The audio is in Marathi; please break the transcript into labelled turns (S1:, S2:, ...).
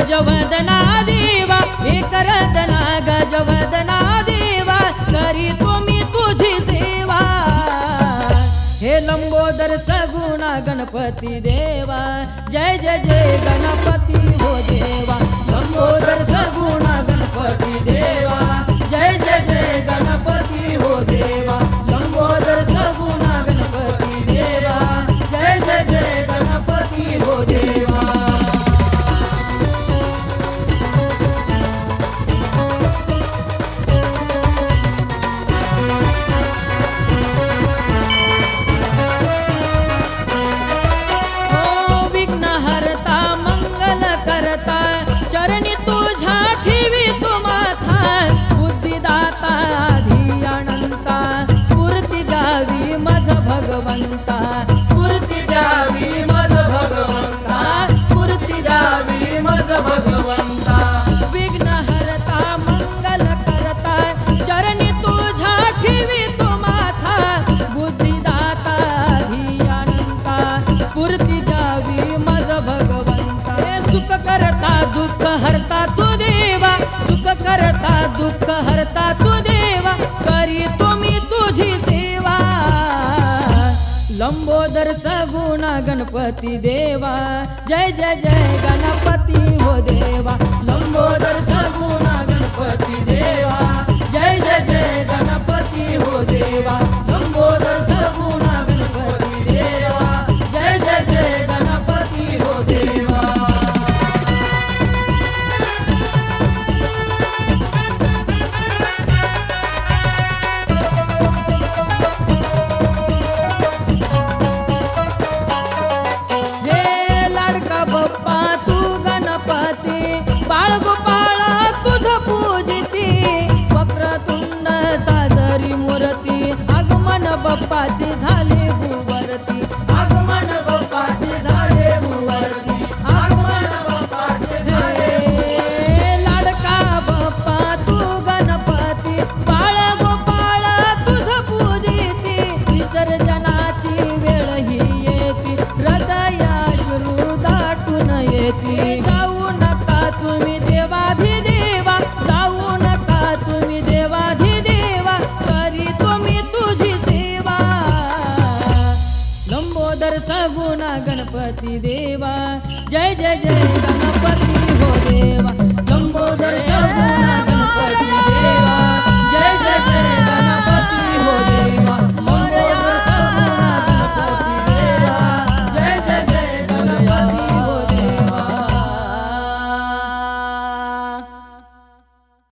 S1: गजवदना तुम्ही तुझी सेवा. हे लंबोदर सगुणा गणपती देवा जय जय जय गणपती हो देवा. लंबोदर सगुणा गणपती देवा. द्यावी माझ भगवंता. स्फूर्ती द्यावी माझ भगवंता. स्फूर्ती द्यावी माझ भगवंता. विघ्न हरता मंगल करता. चरणी तुझ्या ठेवी तो माथा. बुद्धिदाता आधी अनंता स्फूर्ती द्यावी माझ भगवंता. सुख करता दुःख हरता तू देवा. सुख करता दुःख हरता लंबोदर सगुण गणपती देवा. जय जय जय गणपती हो देवा. तुंड साजरी मूर्ती. आगमन बाप्पाची झाले भूवरती. आगमन बाप्पाची झाले भूवरती. आगमन बाप्पाची हे लाडका बाप्पा तू गणपती. बाळ गोपाळ तुझ पूजिती विसर्जनाची वेळ ही येती. हृदयाश्रू दाटून येते. जाऊ नका तुम्ही. हो ना गणपती देवा. जय जय जय गणपती हो देवा.